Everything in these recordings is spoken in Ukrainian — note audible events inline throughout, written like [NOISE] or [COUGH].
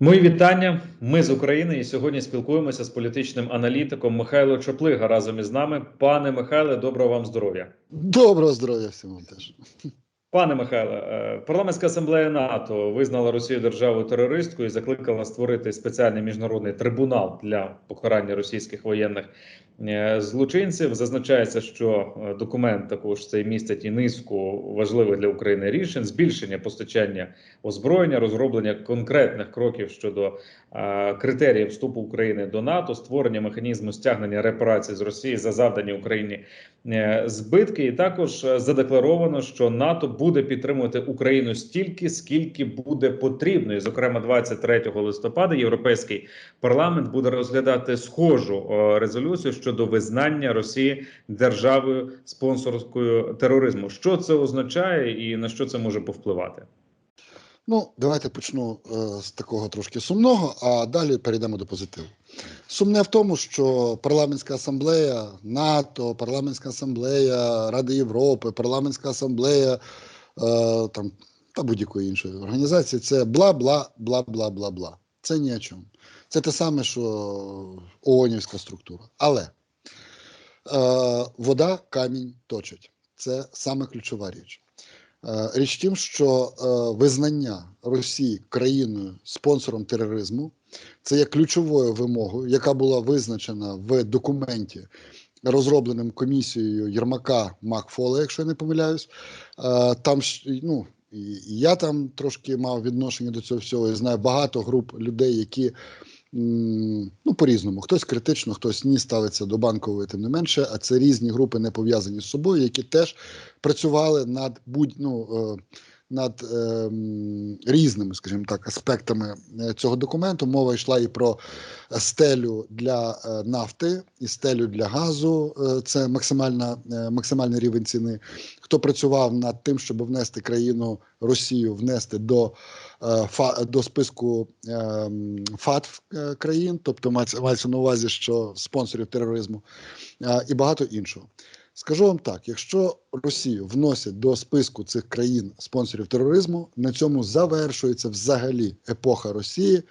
Мої вітання. Ми з України і сьогодні спілкуємося з політичним аналітиком Михайло Чоплига разом із нами. Пане Михайле, доброго вам здоров'я. Доброго здоров'я всім вам теж. Пане Михайле, е, парламентська асамблея НАТО визнала Росію державою терористкою і закликала створити спеціальний міжнародний трибунал для покарання російських воєнних злочинців. Зазначається, що е, документ також цей містить і низку важливих для України рішень: збільшення постачання озброєння, розроблення конкретних кроків щодо е, критеріїв вступу України до НАТО, створення механізму стягнення репарацій з Росії за завдані Україні е, збитки, і також е, задекларовано, що НАТО буде підтримувати Україну стільки, скільки буде потрібно. І, зокрема, 23 листопада європейський парламент буде розглядати схожу е, резолюцію щодо визнання Росії державою спонсорською тероризму. Що це означає і на що це може повпливати? Ну, давайте почну е, з такого трошки сумного, а далі перейдемо до позитиву. Сумне в тому, що парламентська асамблея НАТО, парламентська асамблея Ради Європи, парламентська асамблея е, там та будь-якої іншої організації це бла бла бла бла бла бла. Це ні о чому. Це те саме, що ООНівська структура. Але вода камінь точить. Це саме ключова річ. Е, Річ в що е, визнання Росії країною спонсором тероризму це є ключовою вимогою, яка була визначена в документі, розробленим комісією Єрмака Макфола, якщо я не помиляюсь. Е, Там ну, і я там трошки мав відношення до цього всього. і знаю багато груп людей, які ну по-різному, хтось критично, хтось ні ставиться до банкової, тим не менше. А це різні групи не пов'язані з собою, які теж працювали над будь ну, е, над е, різними, скажімо так, аспектами е, цього документу. Мова йшла і про стелю для е, нафти, і стелю для газу. Е, це максимальна, максимальний рівень ціни. Хто працював над тим, щоб внести країну Росію, внести до, фа, до списку е, м, е, країн, тобто мається, на увазі, що спонсорів тероризму, і багато іншого. Скажу вам так: якщо Росію вносять до списку цих країн спонсорів тероризму, на цьому завершується взагалі епоха Росії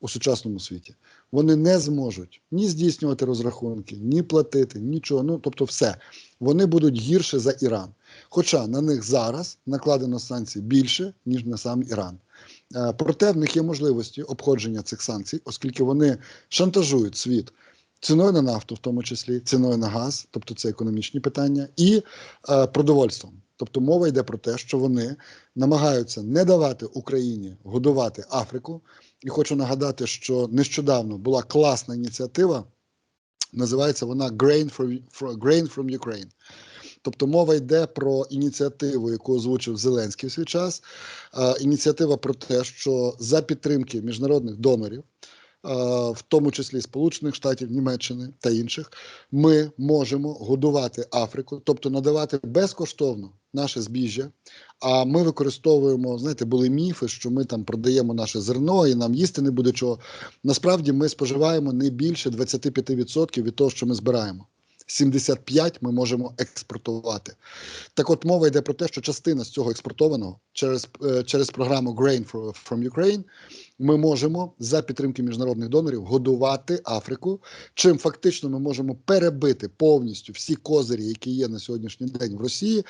у сучасному світі. Вони не зможуть ні здійснювати розрахунки, ні платити, нічого. Ну тобто, все вони будуть гірше за Іран. Хоча на них зараз накладено санкцій більше ніж на сам Іран. Е, Проте в них є можливості обходження цих санкцій, оскільки вони шантажують світ ціною на нафту, в тому числі ціною на газ, тобто це економічні питання, і е, продовольством. Тобто мова йде про те, що вони намагаються не давати Україні годувати Африку. І хочу нагадати, що нещодавно була класна ініціатива. Називається вона Grain from, Grain from Ukraine. Тобто мова йде про ініціативу, яку озвучив Зеленський в свій час. Е, ініціатива про те, що за підтримки міжнародних донорів, в тому числі Сполучених Штатів, Німеччини та інших, ми можемо годувати Африку, тобто надавати безкоштовно наше збіжжя. А ми використовуємо, знаєте, були міфи, що ми там продаємо наше зерно і нам їсти не буде чого. Насправді ми споживаємо не більше 25% від того, що ми збираємо. 75 ми можемо експортувати. Так от мова йде про те, що частина з цього експортованого через е, через програму Grain from Ukraine ми можемо за підтримки міжнародних донорів годувати Африку. Чим фактично ми можемо перебити повністю всі козирі, які є на сьогоднішній день в Росії,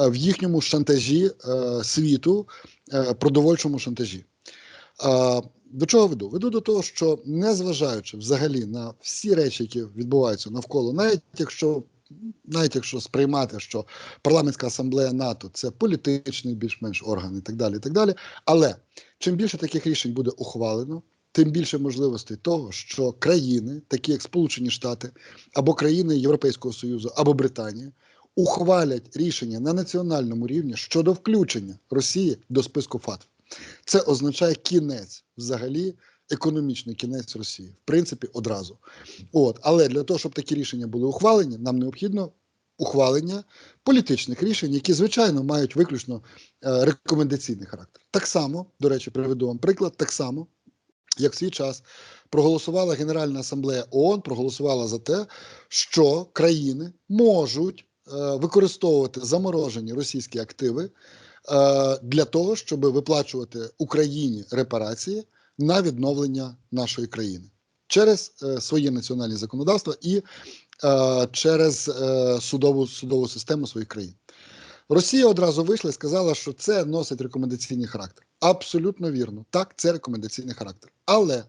е, в їхньому шантажі е, світу, е, продовольчому шантажі. До чого веду? Веду до того, що незважаючи взагалі на всі речі, які відбуваються навколо, навіть якщо навіть якщо сприймати, що парламентська асамблея НАТО це політичний більш-менш орган і так далі, і так далі. Але чим більше таких рішень буде ухвалено, тим більше можливостей того, що країни, такі як Сполучені Штати або країни Європейського Союзу, або Британія, ухвалять рішення на національному рівні щодо включення Росії до списку ФАТФ. Це означає кінець взагалі. Економічний кінець Росії, в принципі, одразу. От, але для того, щоб такі рішення були ухвалені, нам необхідно ухвалення політичних рішень, які, звичайно, мають виключно е, рекомендаційний характер. Так само, до речі, приведу вам приклад, так само, як в свій час проголосувала Генеральна асамблея ООН, проголосувала за те, що країни можуть е, використовувати заморожені російські активи. Е, для того, щоб виплачувати Україні репарації на відновлення нашої країни через е, своє національне законодавство і е, через е, судову судову систему своїх країн. Росія одразу вийшла і сказала, що це носить рекомендаційний характер. Абсолютно вірно. Так, це рекомендаційний характер. Але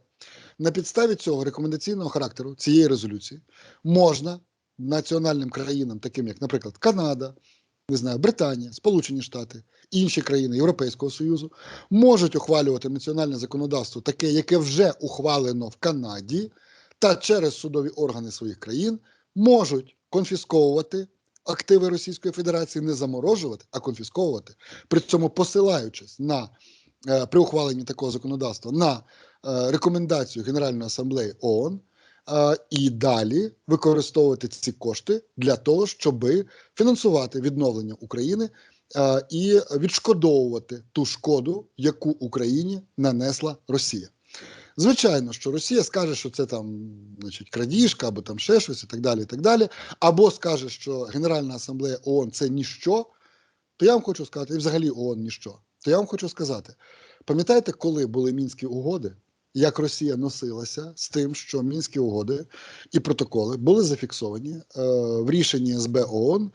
на підставі цього рекомендаційного характеру цієї резолюції можна національним країнам, таким як, наприклад, Канада, не знаю, Британія, Сполучені Штати, інші країни Європейського Союзу, можуть ухвалювати національне законодавство, таке, яке вже ухвалено в Канаді, та через судові органи своїх країн можуть конфісковувати активи Російської Федерації, не заморожувати, а конфісковувати, при цьому посилаючись на е, при ухваленні такого законодавства на е, рекомендацію Генеральної асамблеї ООН і далі використовувати ці кошти для того, щоб фінансувати відновлення України і відшкодовувати ту шкоду, яку Україні нанесла Росія. Звичайно, що Росія скаже, що це там, значить, крадіжка або там ще щось, і так далі, і так далі. Або скаже, що Генеральна асамблея ООН це ніщо, то я вам хочу сказати, і взагалі ООН ніщо. То я вам хочу сказати: пам'ятаєте, коли були мінські угоди, як Росія носилася з тим, що мінські угоди і протоколи були зафіксовані е, в рішенні СБ ООН,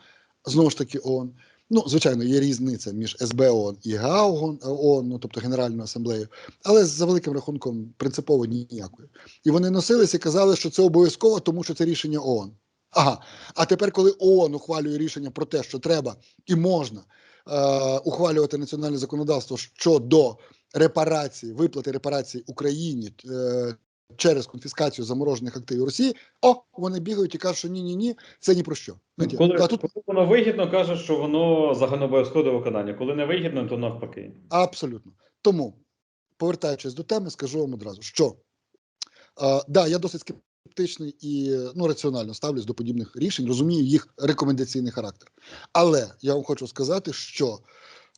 знову ж таки ООН. Ну, звичайно, є різниця між СБ ООН і ГАО ООН, ну, тобто Генеральною асамблеєю, але за великим рахунком принципово ніякої. І вони носилися і казали, що це обов'язково, тому що це рішення ООН. Ага, а тепер, коли ООН ухвалює рішення про те, що треба і можна е, ухвалювати національне законодавство щодо репарації, виплати репарацій Україні е, через конфіскацію заморожених активів Росії, о, вони бігають і кажуть, що ні, ні, ні, це ні про що. Коли, а тут коли воно вигідно, каже, що воно загальнообов'язкове виконання. Коли не вигідно, то навпаки. Абсолютно. Тому, повертаючись до теми, скажу вам одразу, що е, да, я досить скептичний і ну, раціонально ставлюсь до подібних рішень, розумію їх рекомендаційний характер. Але я вам хочу сказати, що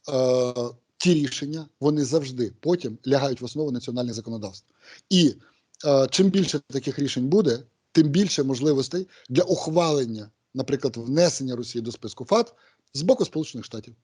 е, ті рішення вони завжди потім лягають в основу національних законодавств. І е, чим більше таких рішень буде, тим більше можливостей для ухвалення, наприклад, внесення Росії до списку ФАТ з боку Сполучених Штатів,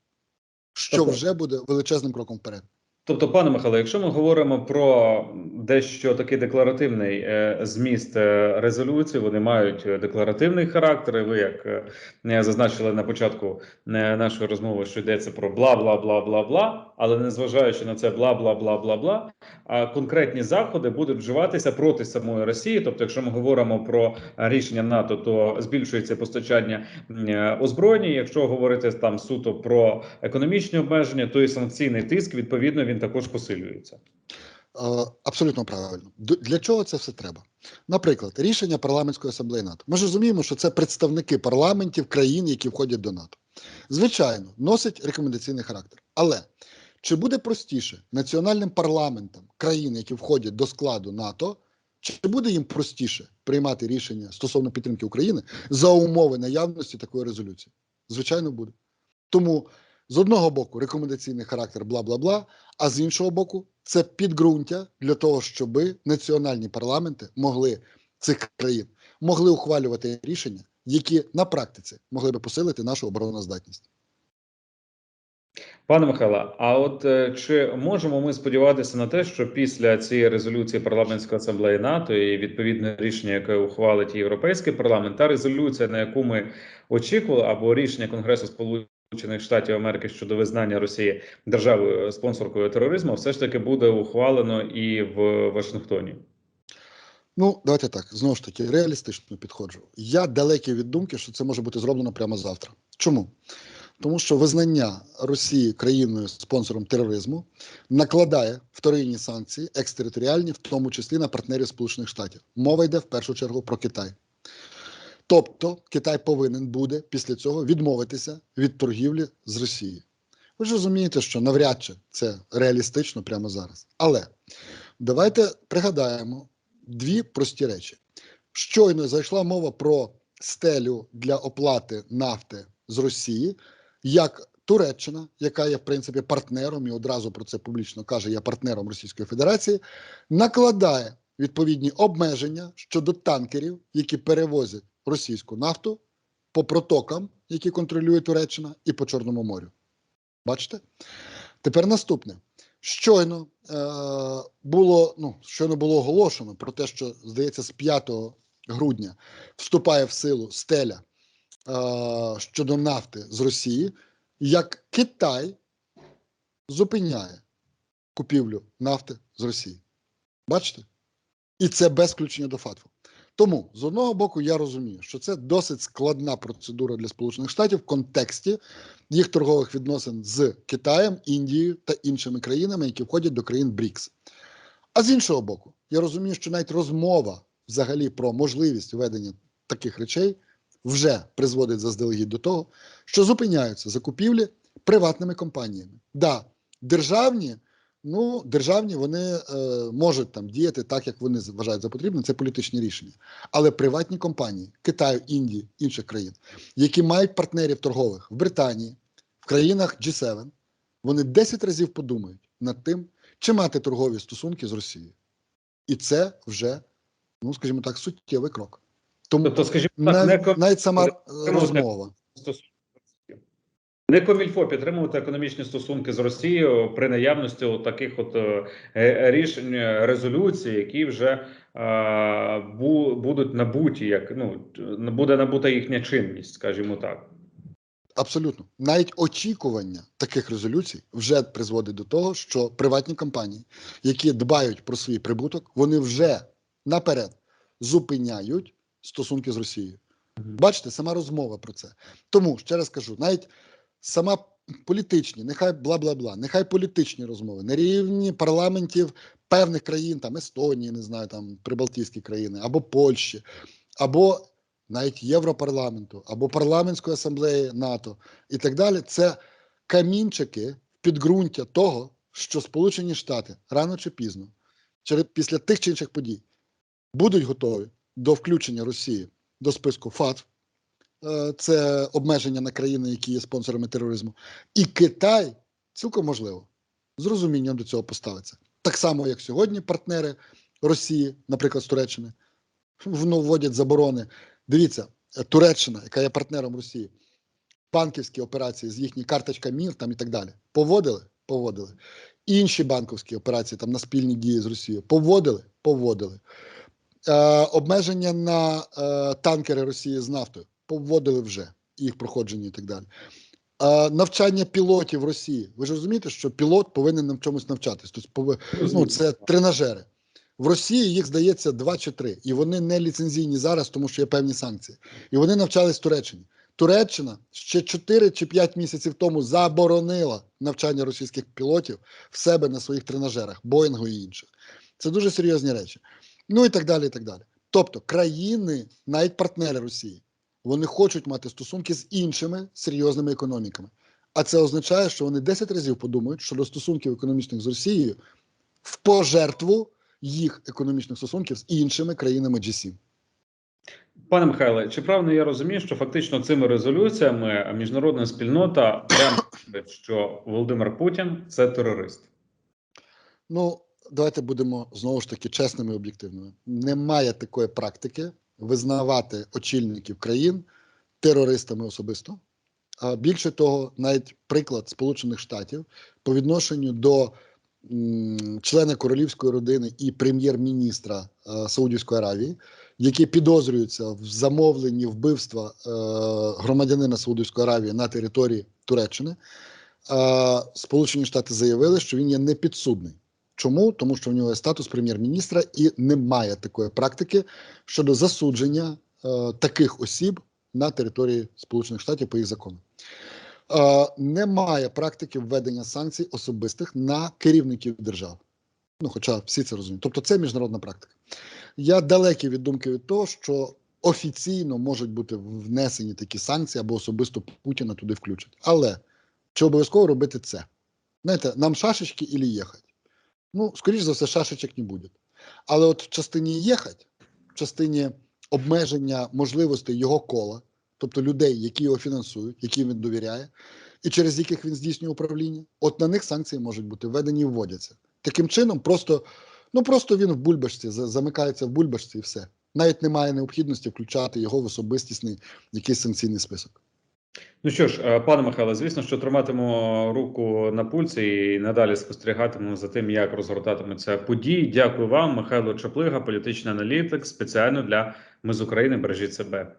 що вже буде величезним кроком вперед. Тобто, пане Михайло, якщо ми говоримо про дещо такий декларативний е, зміст е, резолюції, вони мають декларативний характер. і Ви як е, зазначили на початку нашої розмови, що йдеться про бла бла бла бла бла, але незважаючи на це бла бла бла бла бла, а конкретні заходи будуть вживатися проти самої Росії. Тобто, якщо ми говоримо про рішення НАТО, то збільшується постачання е, озброєння. Якщо говорити там суто про економічні обмеження, то і санкційний тиск відповідно він також посилюється. Абсолютно правильно. Для чого це все треба? Наприклад, рішення парламентської асамблеї НАТО. Ми ж розуміємо, що це представники парламентів країн, які входять до НАТО. Звичайно, носить рекомендаційний характер. Але чи буде простіше національним парламентам країн, які входять до складу НАТО, чи буде їм простіше приймати рішення стосовно підтримки України за умови наявності такої резолюції? Звичайно, буде. Тому з одного боку рекомендаційний характер, бла бла бла, а з іншого боку, це підґрунтя для того, щоб національні парламенти могли цих країн могли ухвалювати рішення, які на практиці могли би посилити нашу обороноздатність. Пане Михайло, а от е, чи можемо ми сподіватися на те, що після цієї резолюції парламентської асамблеї НАТО і відповідне рішення, яке ухвалить Європейський парламент, та резолюція, на яку ми очікували, або рішення Конгресу Сполучених Штатів Америки щодо визнання Росії державою спонсоркою тероризму, все ж таки буде ухвалено і в Вашингтоні? Ну, давайте так, знову ж таки, реалістично підходжу. Я далекий від думки, що це може бути зроблено прямо завтра. Чому? Тому що визнання Росії країною спонсором тероризму накладає вторинні санкції екстериторіальні, в тому числі на партнерів Сполучених Штатів. Мова йде в першу чергу про Китай. Тобто Китай повинен буде після цього відмовитися від торгівлі з Росією. Ви ж розумієте, що навряд чи це реалістично прямо зараз. Але давайте пригадаємо дві прості речі. Щойно зайшла мова про стелю для оплати нафти з Росії, як Туреччина, яка є в принципі партнером і одразу про це публічно каже, я партнером Російської Федерації, накладає відповідні обмеження щодо танкерів, які перевозять російську нафту по протокам, які контролює Туреччина, і по Чорному морю. Бачите? Тепер наступне. Щойно е, було ну, щойно було оголошено про те, що здається, з 5 грудня вступає в силу стеля щодо нафти з Росії, як Китай зупиняє купівлю нафти з Росії. Бачите? І це без включення до ФАТФу. Тому з одного боку я розумію, що це досить складна процедура для Сполучених Штатів в контексті їх торгових відносин з Китаєм, Індією та іншими країнами, які входять до країн БРІКС. А з іншого боку, я розумію, що навіть розмова взагалі про можливість введення таких речей вже призводить заздалегідь до того, що зупиняються закупівлі приватними компаніями. Да, державні, ну державні вони е, можуть там діяти так, як вони вважають за потрібне. Це політичні рішення. Але приватні компанії Китаю, Індії, інших країн, які мають партнерів торгових в Британії, в країнах G7, вони 10 разів подумають над тим, чи мати торгові стосунки з Росією. І це вже, ну скажімо так, суттєвий крок. Тому Тобто, скажімо так, не ком- навіть сама розмова. Не комільфо підтримувати економічні стосунки з Росією при наявності таких от е, рішень е, резолюцій, які вже е, бу, будуть набуті, як ну буде набута їхня чинність, скажімо так. Абсолютно, навіть очікування таких резолюцій вже призводить до того, що приватні компанії, які дбають про свій прибуток, вони вже наперед зупиняють стосунки з Росією. Бачите, сама розмова про це. Тому ще раз кажу, навіть сама політичні, нехай бла бла бла, нехай політичні розмови на рівні парламентів певних країн, там Естонії, не знаю, там Прибалтійські країни, або Польщі, або навіть Європарламенту, або парламентської асамблеї НАТО і так далі. Це камінчики підґрунтя того, що Сполучені Штати рано чи пізно, через після тих чи інших подій, будуть готові до включення Росії до списку ФАТФ, е, це обмеження на країни, які є спонсорами тероризму, і Китай цілком можливо з розумінням до цього поставиться. Так само, як сьогодні партнери Росії, наприклад, з Туреччини, вводять заборони. Дивіться, е, Туреччина, яка є партнером Росії, банківські операції з їхньої карточка МІР там і так далі. Поводили? Поводили. Інші банківські операції там на спільні дії з Росією. Поводили? Поводили. Е, обмеження на е, танкери Росії з нафтою поводили вже їх проходження і так далі. Е, навчання пілотів в Росії. Ви ж розумієте, що пілот повинен на чомусь навчатись. Тобто, ну, це тренажери. В Росії їх здається два чи три, і вони не ліцензійні зараз, тому що є певні санкції. І вони навчались в Туреччині. Туреччина ще 4 чи 5 місяців тому заборонила навчання російських пілотів в себе на своїх тренажерах, Боїнгу і інших. Це дуже серйозні речі. Ну і так далі. і так далі. Тобто країни, навіть партнери Росії, вони хочуть мати стосунки з іншими серйозними економіками. А це означає, що вони 10 разів подумають щодо стосунків економічних з Росією в пожертву їх економічних стосунків з іншими країнами G7. Пане Михайле, чи правильно я розумію, що фактично цими резолюціями міжнародна спільнота прямо [COUGHS] що Володимир Путін це терорист? Ну, давайте будемо знову ж таки чесними і об'єктивними. Немає такої практики визнавати очільників країн терористами особисто. А більше того, навіть приклад Сполучених Штатів по відношенню до члена королівської родини і прем'єр-міністра е, Саудівської Аравії, які підозрюються в замовленні вбивства е, громадянина Саудівської Аравії на території Туреччини. е, Сполучені Штати заявили, що він є непідсудний. Чому? Тому що в нього є статус прем'єр-міністра і немає такої практики щодо засудження е, таких осіб на території Сполучених Штатів по їх закону. Е, немає практики введення санкцій особистих на керівників держав. Ну, хоча всі це розуміють. Тобто, це міжнародна практика. Я далекий від думки від того, що офіційно можуть бути внесені такі санкції або особисто Путіна туди включать. Але чи обов'язково робити це? Знаєте, нам шашечки или їхати? Ну, скоріш за все, шашечок не буде. Але от в частині їхати, в частині обмеження можливостей його кола, тобто людей, які його фінансують, яким він довіряє, і через яких він здійснює управління, от на них санкції можуть бути введені і вводяться. Таким чином, просто, ну просто він в бульбашці, замикається в бульбашці і все. Навіть немає необхідності включати його в особистісний якийсь санкційний список. Ну що ж, е, пане Михайло, звісно, що триматиму руку на пульсі і надалі спостерігатимемо за тим, як розгортатимуться події. Дякую вам, Михайло Чаплига, політичний аналітик, спеціально для Ми з України. Бережіть себе.